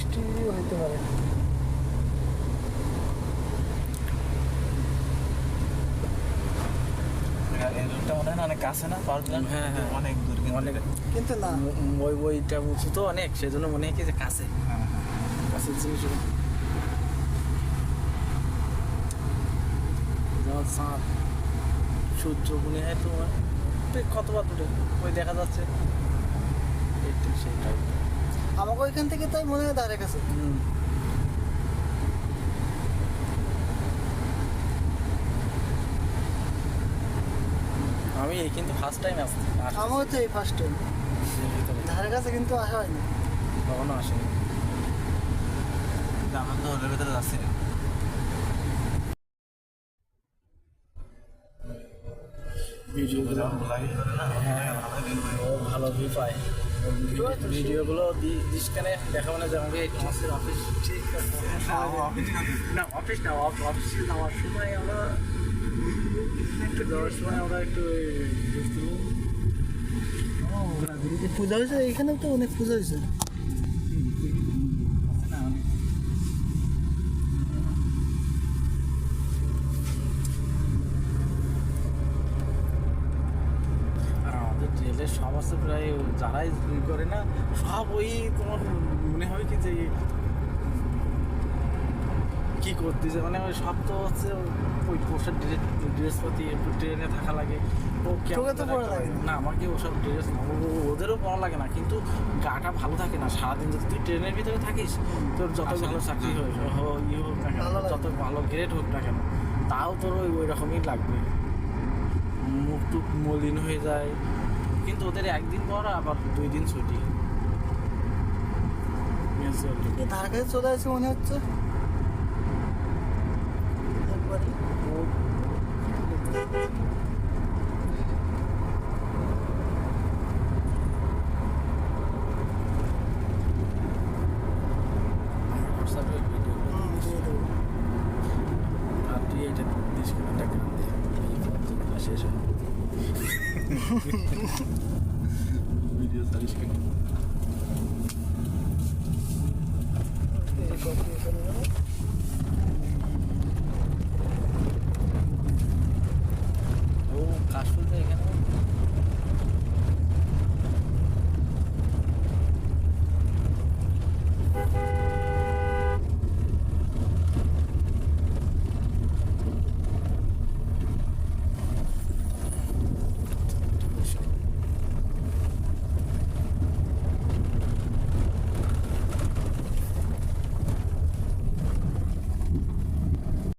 বৃষ্টি হইতে পারে হয় না অনেক কাছে না পাওয়ার হ্যাঁ, হ্যাঁ। অনেক দূর কিন্তু। অনেক কিন্তু না। ম- ওই ওইটা উঁচু তো অনেক সেজন্য মনে হয় কি যে কাছে। হ্যাঁ, হ্যাঁ। জিনিস যেমন চাঁদ সূর্য মনে হয় তোমার ঠিক কতবার দূরে ওই দেখা যাচ্ছে। সেই। আমাকে ওইখান থেকে তাই মনে হয় ধারে কাছে। আমি এই কিন্তু ফার্স্ট টাইম আসছি আমারও তো এই ফার্স্ট টাইম ধারে কাছে কিন্তু আসা হয়নি। কখনো আসেনি। আমরা তো ওর ভেতরে যাচ্ছি না। ভিডিও হ্যাঁ ভালো ভিউ পায়। ভিডিওগুলো দিস দেখাবো এই তোমাদের অফিস ঠিক আছে না অফিস না অফ- অফিসে যাওয়ার সময় আমরা একটু যাওয়ার সময় আমরা একটু পূজা হয়েছে? এখানেও তো অনেক পূজা হয়েছে। রেলের সমস্ত প্রায় যারাই ই করে না সব ওই তোমার মনে হয় কি যে কি করতেছে? মানে ওই সব তো হচ্ছে ওই পোশাক ড্রেস ড্রেসপাতি একটু ট্রেনে থাকা লাগে। ও না। আমাকে ওসব ড্রেস ওদেরও পড়া লাগে না কিন্তু গাটা ভালো থাকে না। সারাদিন যদি তুই ট্রেনের ভিতরে থাকিস তোর যত ভালো চাকরি হোক হো- ই হোক না কেন যত ভালো গ্রেড হোক না কেন তাও তোর ওই ওই রকমই লাগবে। মুখ টুক মলিন হয়ে যায় কিন্তু ওদের একদিন পর আবার দুই দিন ছুটি ধারে কাছে চলে আসছে মনে হচ্ছে একবারে হোয়াটসঅ্যাপে ভিডিও সারিশ কেন ও কাশফুল তো এখানে?